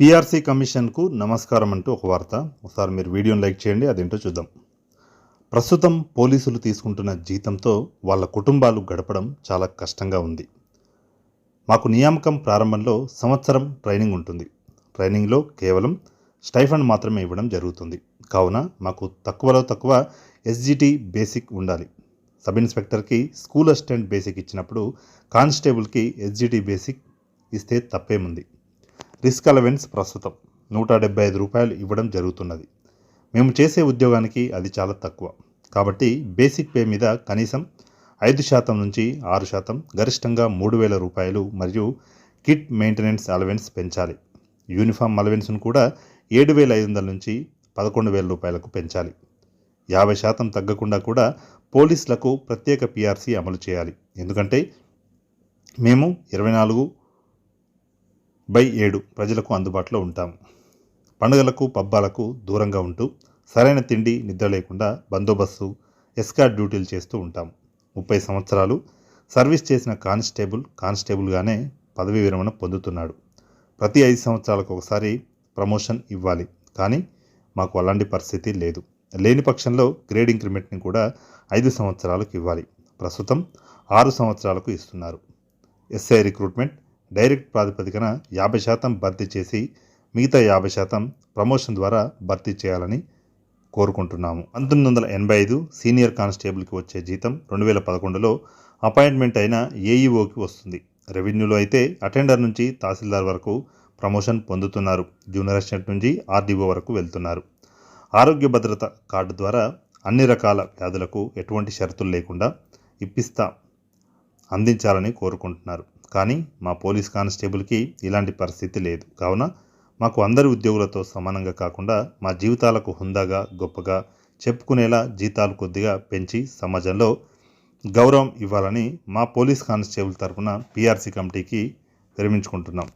PRC కమిషన్కు నమస్కారం అంటూ ఒక వార్త. ఒకసారి మీరు వీడియోని లైక్ చేయండి అదేంటో చూద్దాం. ప్రస్తుతం పోలీసులు తీసుకుంటున్న జీతంతో వాళ్ళ కుటుంబాలు గడపడం చాలా కష్టంగా ఉంది. మాకు నియామకం ప్రారంభంలో సంవత్సరం ట్రైనింగ్ ఉంటుంది. ట్రైనింగ్లో కేవలం స్టైఫండ్ మాత్రమే ఇవ్వడం జరుగుతుంది. కావున మాకు తక్కువలో తక్కువ ఎస్జిటి బేసిక్ ఉండాలి. సబ్ ఇన్స్పెక్టర్కి స్కూల్ అసిస్టెంట్ బేసిక్ ఇచ్చినప్పుడు కానిస్టేబుల్కి ఎస్జిటి బేసిక్ ఇస్తే తప్పేముంది? రిస్క్ అలవెన్స్ ప్రస్తుతం నూట డెబ్బై ఐదు రూపాయలు ఇవ్వడం జరుగుతున్నది. మేము చేసే ఉద్యోగానికి అది చాలా తక్కువ. కాబట్టి బేసిక్ పే మీద కనీసం ఐదు శాతం నుంచి ఆరు శాతం గరిష్టంగా మూడు వేల రూపాయలు మరియు కిట్ మెయింటెనెన్స్ అలవెన్స్ పెంచాలి. యూనిఫామ్ అలవెన్స్ను కూడా ఏడు వేల ఐదు వందల నుంచి పదకొండు వేల రూపాయలకు పెంచాలి. యాభై శాతం తగ్గకుండా కూడా పోలీసులకు ప్రత్యేక పిఆర్సీ అమలు చేయాలి. ఎందుకంటే మేము ఇరవై నాలుగు బై ఏడు ప్రజలకు అందుబాటులో ఉంటాం. పండుగలకు పబ్బాలకు దూరంగా ఉంటూ సరైన తిండి నిద్ర లేకుండా బందోబస్తు ఎస్కార్ డ్యూటీలు చేస్తూ ఉంటాం. ముప్పై సంవత్సరాలు సర్వీస్ చేసిన కానిస్టేబుల్ కానిస్టేబుల్గానే పదవీ విరమణ పొందుతున్నాడు. ప్రతి ఐదు సంవత్సరాలకు ఒకసారి ప్రమోషన్ ఇవ్వాలి. కానీ మాకు అలాంటి పరిస్థితి లేదు. లేని పక్షంలో గ్రేడ్ ఇంక్రిమెంట్ని కూడా ఐదు సంవత్సరాలకు ఇవ్వాలి. ప్రస్తుతం ఆరు సంవత్సరాలకు ఇస్తున్నారు. ఎస్ఐ రిక్రూట్మెంట్ డైరెక్ట్ ప్రాతిపదికన యాభై శాతం భర్తీ చేసి మిగతా యాభై శాతం ప్రమోషన్ ద్వారా భర్తీ చేయాలని కోరుకుంటున్నాము. పంతొమ్మిది వందల ఎనభై ఐదు సీనియర్ కానిస్టేబుల్కి వచ్చే జీతం రెండు వేల పదకొండులో అపాయింట్మెంట్ అయిన ఏఈఓకి వస్తుంది. రెవెన్యూలో అయితే అటెండర్ నుంచి తహసీల్దార్ వరకు ప్రమోషన్ పొందుతున్నారు. జూనియర్ అసిస్టెంట్ నుంచి ఆర్డీఓ వరకు వెళ్తున్నారు. ఆరోగ్య భద్రత కార్డు ద్వారా అన్ని రకాల వ్యాధులకు ఎటువంటి షరతులు లేకుండా ఇప్పిస్తా అందించాలని కోరుకుంటున్నారు. కానీ మా పోలీస్ కానిస్టేబుల్కి ఇలాంటి పరిస్థితి లేదు. కావున మాకు అందరి ఉద్యోగులతో సమానంగా కాకుండా మా జీవితాలకు హుందాగా గొప్పగా చెప్పుకునేలా జీతాలు కొద్దిగా పెంచి సమాజంలో గౌరవం ఇవ్వాలని మా పోలీస్ కానిస్టేబుల్ తరఫున పీఆర్సీ కమిటీకి విరమించుకుంటున్నాం.